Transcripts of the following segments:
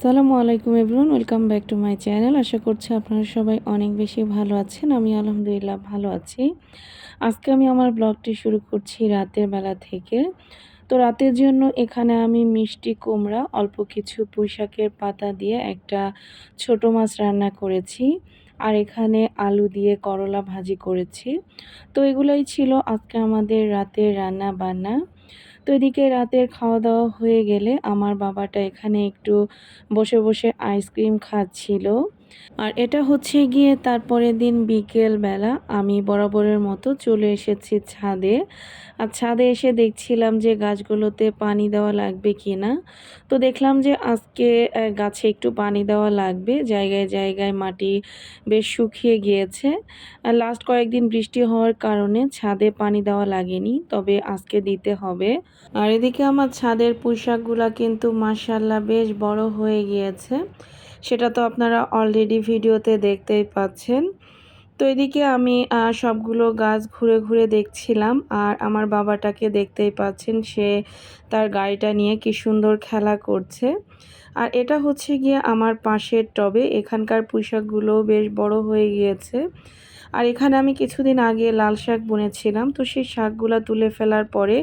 সালামু আলাইকুম everyone, welcome back to my channel. আশা করছি আপনারা সবাই অনেক বেশি ভালো আছেন। আমি আলহামদুলিল্লাহ ভালো আছি। আজকে আমি আমার ব্লগটি শুরু করছি রাতের বেলা থেকে। তো রাতের জন্য এখানে আমি মিষ্টি কুমড়া, অল্প কিছু পুঁইশাকের পাতা দিয়ে একটা ছোট মাছ রান্না করেছি। আর এখানে আলু দিয়ে করলা ভাজি করেছি। তো এগুলোই ছিল আজকে আমাদের রাতের রান্না বান্না তো এদিকে রাতের খাওয়া দাওয়া হয়ে গেলে আমার বাবাটা এখানে একটু বসে বসে আইসক্রিম খাচ্ছিল। আর এটা হচ্ছে গিয়ে তারপরের দিন বিকেল বেলা আমি বরাবরের মতো চলে এসেছি ছাদে। আর ছাদে এসে দেখছিলাম যে গাছগুলোতে পানি দেওয়া লাগবে কি না তো দেখলাম যে আজকে গাছে একটু পানি দেওয়া লাগবে। জায়গায় জায়গায় মাটি বেশ শুকিয়ে গিয়েছে। আর লাস্ট কয়েকদিন বৃষ্টি হওয়ার কারণে ছাদে পানি দেওয়া লাগেনি, তবে আজকে দিতে হবে। আর এদিকে আমার ছাদের পোশাকগুলো কিন্তু মার্শাল্লাহ বেশ বড় হয়ে গিয়েছে। সেটা তো আপনারা অলরেডি ভিডিওতে দেখতেই পাচ্ছেন। তো এদিকে আমি সবগুলো গাছ ঘুরে ঘুরে দেখছিলাম আর আমার বাবাটাকে দেখতেই পাচ্ছেন সে তার গাড়িটা নিয়ে কি সুন্দর খেলা করছে। আর এটা হচ্ছে গিয়ে আমার পাশের টবে, এখানকার পুঁইশাকগুলো বেশ বড় হয়ে গিয়েছে। আর এখানে আমি কিছুদিন আগে লাল শাক বুনেছিলাম, তো সেই শাকগুলো তুলে ফেলার পরে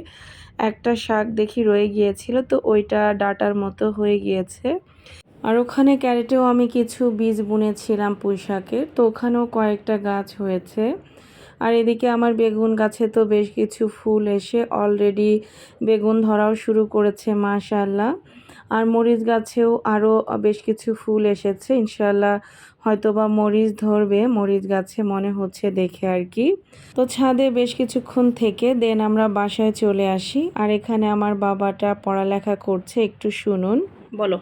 একটা শাক দেখি রয়ে গিয়েছিল, তো ওইটা ডাটার মতো হয়ে গিয়েছে। আর ওখানে ক্যারেটেও আমি কিছু বীজ বুনেছিলাম পুঁই শাকের তো ওখানেও কয়েকটা গাছ হয়েছে। আর এদিকে আমার বেগুন গাছে তো বেশ কিছু ফুল এসে অলরেডি বেগুন ধরাও শুরু করেছে মাশাল্লাহ আর মরিচ গাছেও আরও বেশ কিছু ফুল এসেছে ইনশাল্লাহ হয়তোবা মরিচ ধরবে, মরিচ গাছে মনে হচ্ছে দেখে আর কি। তো ছাদে বেশ কিছুক্ষণ থেকে, দেন আমরা বাসায় চলে আসি। আর এখানে আমার বাবাটা পড়ালেখা করছে, একটু শুনুন। বলো।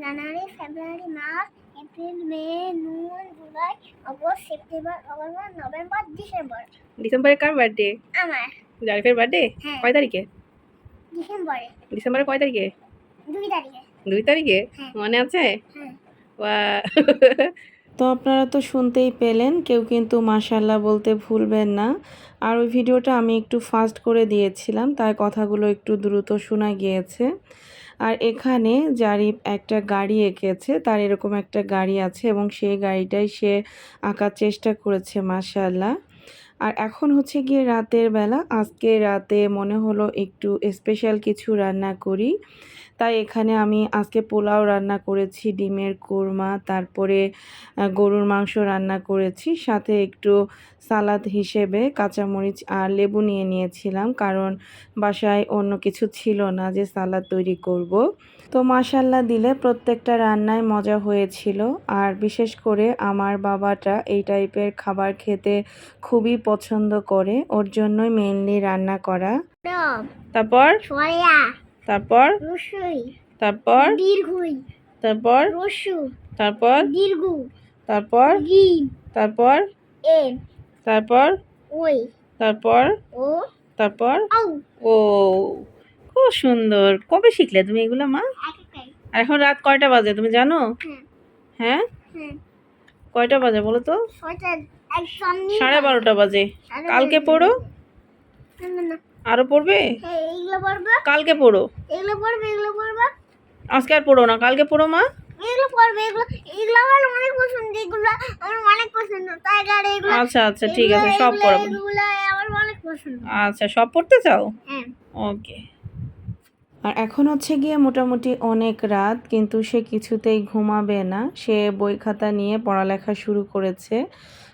January February March April May June July August September October November December. ডিসেম্বরে কার বার্থডে? আমার। জারিফের বার্থডে? হ্যাঁ। কয় তারিখে? ডিসেম্বরে। ডিসেম্বরের কয় তারিখে? দুই তারিখে। দুই তারিখে? হ্যাঁ। মনে আছে? হ্যাঁ! তো আপনারা তো শুনতেই পেলেন, কেউ কিন্তু মাশাল্লাহ বলতে ভুলবেন না। আর ওই ভিডিওটা আমি একটু ফাস্ট করে দিয়েছিলাম তাই কথাগুলো একটু দ্রুত শোনা গিয়েছে। আর এখানে যারই একটা গাড়ি এঁকেছে, তার এরকম একটা গাড়ি আছে এবং সেই গাড়িটাই সে আঁকার চেষ্টা করেছে মাশাল্লাহ আর এখন হচ্ছে গিয়ে রাতের বেলা। আজকে রাতে মনে হলো একটু স্পেশাল কিছু রান্না করি। তাই এখানে আমি আজকে পোলাও রান্না করেছি, ডিমের কোরমা, তারপরে গরুর মাংস রান্না করেছি। সাথে একটু সালাদ হিসেবে কাঁচামরিচ আর লেবু নিয়ে নিয়েছিলাম। কারণ বাসায় অন্য কিছু ছিল না যে সালাদ তৈরি করব। তো মাসাল্লা দিলে প্রত্যেকটা রান্নায় মজা হয়েছিল। আর বিশেষ করে আমার বাবাটা এই টাইপের খাবার খেতে খুবই পছন্দ করে। ওর জন্যই মেনলি রান্না করা। তারপর? তারপর? তারপর? তারপর? তারপর? তারপর? তারপর? তারপর? ওই তারপর? ও তারপর? ও খুব সুন্দর। কবে শিখলে তুমি এগুলো মা? আর এখন রাত কয়টা বাজে তুমি জানো? হ্যাঁ। হ্যাঁ? হ্যাঁ। কয়টা বাজে বলো তো? সাড়ে বারোটা বাজে। কালকে পড়ো? আরও পড়বে? হ্যাঁ কালকে পড়ো। এগুলো পড়বে এগুলো পড়বে। আজকে আর পড়ো না কালকে পড়ো মা? এগুলো পড়বে এগুলো এগুলো আমার অনেক পছন্দ এগুলো আমার অনেক পছন্দ। টাইগার এগুলো আচ্ছা আচ্ছা ঠিক আছে সব এগুলো- পড়াবো এগুলো আমার অনেক পছন্দ। আচ্ছা সব পড়তে চাও? হ্যাঁ। ওকে আর এখন হচ্ছে গিয়ে মোটামুটি অনেক রাত, কিন্তু সে কিছুতেই ঘুমাবে না। সে বই খাতা নিয়ে পড়ালেখা শুরু করেছে।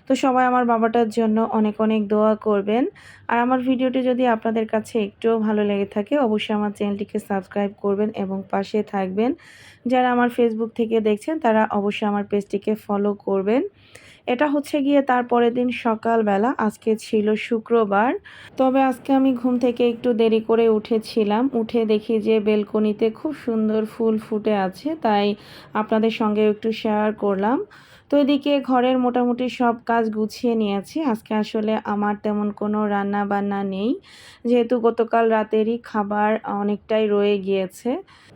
তো সবাই আমার বাবাটার জন্য অনেক অনেক দোয়া করবেন। আর আমার ভিডিওটি যদি আপনাদের কাছে একটুও ভালো লেগে থাকে, অবশ্যই আমার চ্যানেলটিকে সাবস্ক্রাইব করবেন এবং পাশে থাকবেন। যারা আমার ফেসবুক থেকে দেখছেন, তারা অবশ্যই আমার পেজটিকে ফলো করবেন। এটা হচ্ছে গিয়ে তারপরের দিন সকালবেলা, আজকে ছিল শুক্রবার। তবে আজকে আমি ঘুম থেকে একটু দেরি করে উঠেছিলাম। উঠে দেখি যে বেলকনিতে খুব সুন্দর ফুল ফুটে আছে, তাই আপনাদের সঙ্গে একটু শেয়ার করলাম। তো এদিকে ঘরের মোটামুটি সব কাজ গুছিয়ে নিয়েছি। আজকে আসলে আমার তেমন কোনো রান্না বান্না নেই। যেহেতু গতকাল রাতেরই খাবার অনেকটাই রয়ে গিয়েছে।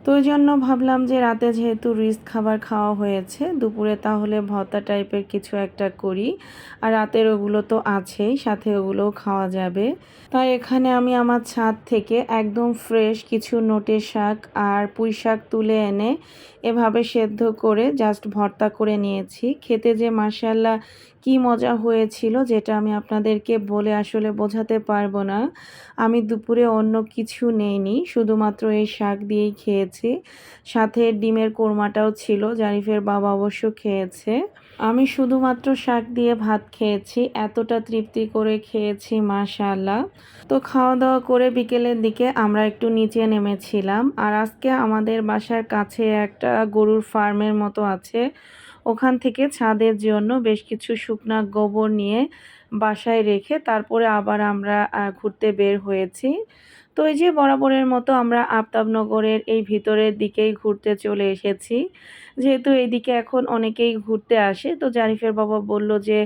তো ওই জন্য ভাবলাম যে রাতে যেহেতু রিস্ক খাবার খাওয়া হয়েছে, দুপুরে তাহলে ভর্তা টাইপের কিছু একটা করি। আর রাতের ওগুলো তো আছেই, সাথে ওগুলোও খাওয়া যাবে। তাই এখানে আমি আমার ছাদ থেকে একদম ফ্রেশ কিছু নোটে শাক আর পুঁই শাক তুলে এনে এভাবে সেদ্ধ করে জাস্ট ভর্তা করে নিয়েছি। খেতে যে মাসাল্লাহ কি মজা হয়েছিল যেটা আমি আপনাদেরকে বলে আসলে বোঝাতে পারব না। আমি দুপুরে অন্য কিছু নেইনি, শুধুমাত্র এই শাক দিয়েই খেয়েছি। সাথে ডিমের কোরমাটাও ছিল, জারিফের বাবা অবশ্য খেয়েছে। আমি শুধুমাত্র শাক দিয়ে ভাত খেয়েছি, এতটা তৃপ্তি করে খেয়েছি মাশাল্লাহ তো খাওয়া দাওয়া করে বিকেলের দিকে আমরা একটু নিচে নেমেছিলাম, আর আজকে আমাদের বাসার কাছে একটা গরুর ফার্মের মতো আছে। ওখান থেকে ছাদের জন্য বেশ কিছু শুকনা গোবর নিয়ে বাসায় রেখে তারপরে আবার আমরা ঘুরতে বের হয়েছি। তো এই যে বরাবরের মতো আমরা আফতাবনগরের এই ভিতরের দিকেই ঘুরতে চলে এসেছি। যেহেতু এইদিকে এখন অনেকেই ঘুরতে আসে, তো জারিফের বাবা বলল যে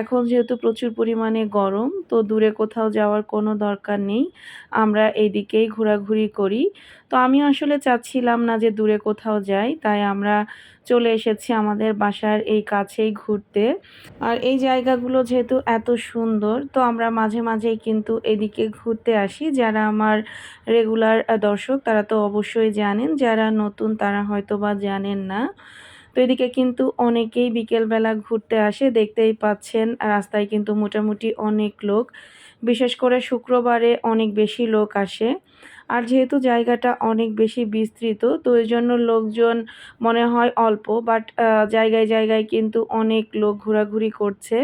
এখন যেহেতু প্রচুর পরিমাণে গরম, তো দূরে কোথাও যাওয়ার কোনো দরকার নেই। আমরা এইদিকেই ঘোরাঘুরি করি। তো আমি আসলে চাচ্ছিলাম না যে দূরে কোথাও যাই, তাই আমরা চলে এসেছি আমাদের বাসার এই কাছেই ঘুরতে। আর এই জায়গাগুলো যেহেতু এত সুন্দর, তো আমরা মাঝে মাঝেই কিন্তু এদিকে ঘুরতে আসি। যারা আমার রেগুলার দর্শক, তারা তো অবশ্যই জানেন, যারা নতুন, তারা হয়তো বা জানেন না। তো এদিকে কিন্তু অনেকেই বিকেলবেলা ঘুরতে আসে, দেখতেই পাচ্ছেন রাস্তায় কিন্তু মোটামুটি অনেক লোক। বিশেষ করে শুক্রবারে অনেক বেশি লোক আসে। আর যেহেতু জায়গাটা অনেক বেশি বিস্তৃত, তো এই জন্য লোকজন মনে হয় অল্প বাট জায়গায় জায়গায় কিন্তু অনেক লোক ঘোরাঘুরি করছে।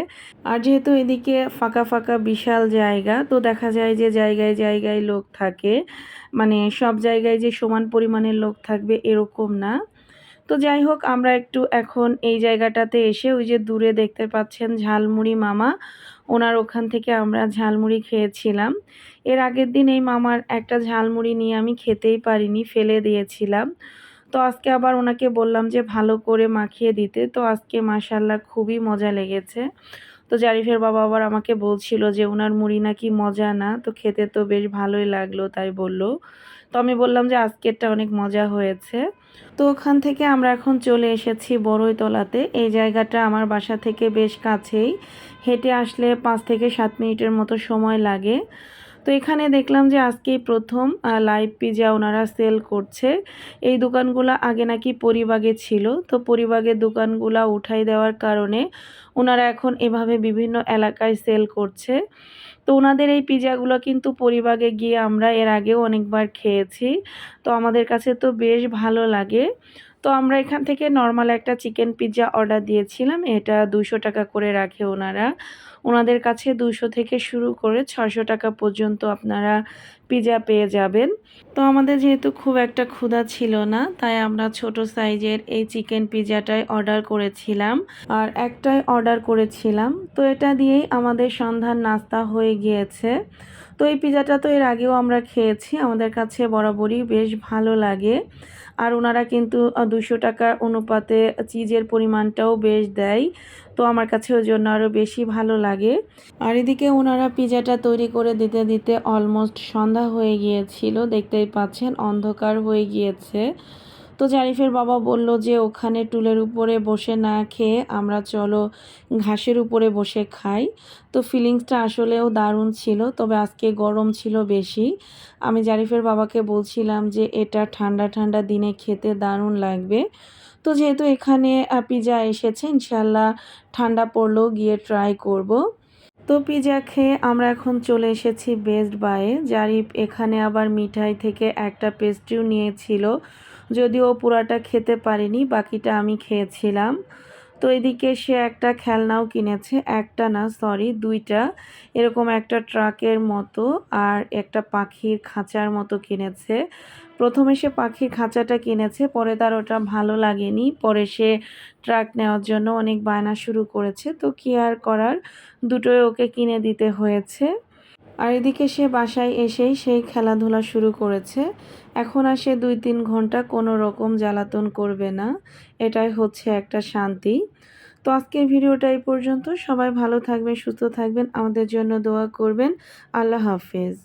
আর যেহেতু এদিকে ফাঁকা ফাঁকা বিশাল জায়গা, তো দেখা যায় যে জায়গায় জায়গায় লোক থাকে। মানে সব জায়গায় যে সমান পরিমাণের লোক থাকবে এরকম না। তো যাই হোক, আমরা একটু এখন এই জায়গাটাতে এসে ওই যে দূরে দেখতে পাচ্ছেন ঝালমুড়ি মামা। ওনার ওখান থেকে আমরা ঝালমুড়ি খেয়েছিলাম। এর আগের দিন এই মামার একটা ঝালমুড়ি নিয়ে আমি খেতেই পারিনি, ফেলে দিয়েছিলাম। তো আজকে আবার ওনাকে বললাম যে ভালো করে মাখিয়ে দিতে। তো আজকে মাসাল্লাহ খুবই মজা লেগেছে। তো জারিফের বাবা আবার আমাকে বলছিল যে, ওনার মুড়ি নাকি মজা না। তো খেতে তো বেশ ভালোই লাগল, তাই বলল। তো আমি বললাম যে আজকেরটা অনেক মজা হয়েছে। তো ওখান থেকে আমরা এখন চলে এসেছি বড়ইতলাতে। এই জায়গাটা আমার বাসা থেকে বেশ কাছেই। হেঁটে আসলে পাঁচ থেকে সাত মিনিটের মতো সময় লাগে। তো এখানে দেখলাম যে আজকেই প্রথম লাইভ পিজা ওনারা সেল করছে। এই দোকানগুলো আগে নাকি পরিবাগে ছিল। তো পরিবাগের দোকানগুলো উঠাই দেওয়ার কারণে ওনারা এখন এভাবে বিভিন্ন এলাকায় সেল করছে। তো ওনাদের এই পিজাগুলো কিন্তু পরিবাগে গিয়ে আমরা এর আগেও অনেকবার খেয়েছি। তো আমাদের কাছে তো বেশ ভালো লাগে। তো আমরা এখান থেকে নর্মাল একটা চিকেন পিৎজা অর্ডার দিয়েছিলাম। এটা দুশো টাকা করে রাখে ওনারা ওনাদের কাছে দুশো থেকে শুরু করে ছশো টাকা পর্যন্ত আপনারা পিজা পেয়ে যাবেন। তো আমাদের যেহেতু খুব একটা ক্ষুধা ছিল না, তাই আমরা ছোট সাইজের এই চিকেন পিজাটাই অর্ডার করেছিলাম। আর একটাই অর্ডার করেছিলাম। তো এটা দিয়েই আমাদের সন্ধ্যার নাস্তা হয়ে গিয়েছে। তো এই পিজাটা তো এর আগেও আমরা খেয়েছি, আমাদের কাছে বরাবরই বেশ ভালো লাগে। আর ওনারা কিন্তু দুশো টাকার অনুপাতে চিজের পরিমাণটাও বেশ দেয়, তো আমার কাছে ওই জন্য আরও বেশি ভালো লাগে। আর এদিকে ওনারা পিজাটা তৈরি করে দিতে দিতে অলমোস্ট সন্ধ্যা হয়ে গিয়েছিল, দেখতেই পাচ্ছেন, অন্ধকার হয়ে গিয়েছে। তো জারিফের বাবা বলল যে ওখানে টুলের উপরে বসে না খেয়ে আমরা চলো ঘাসের উপরে বসে খাই। তো ফিলিংসটা আসলেও দারুণ ছিল, তবে আজকে গরম ছিল বেশি। আমি জারিফের বাবাকে বলছিলাম যে এটা ঠান্ডা ঠান্ডা দিনে খেতে দারুণ লাগবে। তো যেহেতু এখানে পিজা এসেছে ইনশাল্লাহ ঠান্ডা পড়লেও গিয়ে ট্রাই করব। তো পিজা খেয়ে আমরা এখন চলে এসেছি বেস্ট বায়ে। জারিফ এখানে আবার মিঠাই থেকে একটা পেস্ট্রিও নিয়েছিল। যদিও পুরাটা খেতে পারিনি, বাকিটা আমি খেয়েছিলাম। তো এদিকে সে একটা খেলনাও কিনেছে, একটা না সরি দুইটা। এরকম একটা ট্রাকের মতো আর একটা পাখির খাঁচার মতো কিনেছে। প্রথমে সে পাখির খাঁচাটা কিনেছে, পরে তার ওটা ভালো লাগেনি, পরে সে ট্রাক নেওয়ার জন্য অনেক বায়না শুরু করেছে। তো কি আর করার? দুটোই ওকে কিনে দিতে হয়েছে। আর এদিকে সে বাসায় এসেই সেই খেলাধুলা শুরু করেছে। এখন আর সে দুই তিন ঘণ্টা কোনো রকম জ্বালাতন করবে না। এটাই হচ্ছে একটা শান্তি। তো আজকের ভিডিওটা এই পর্যন্ত। সবাই ভালো থাকবেন, সুস্থ থাকবেন। আমাদের জন্য দোয়া করবেন। আল্লাহ হাফেজ।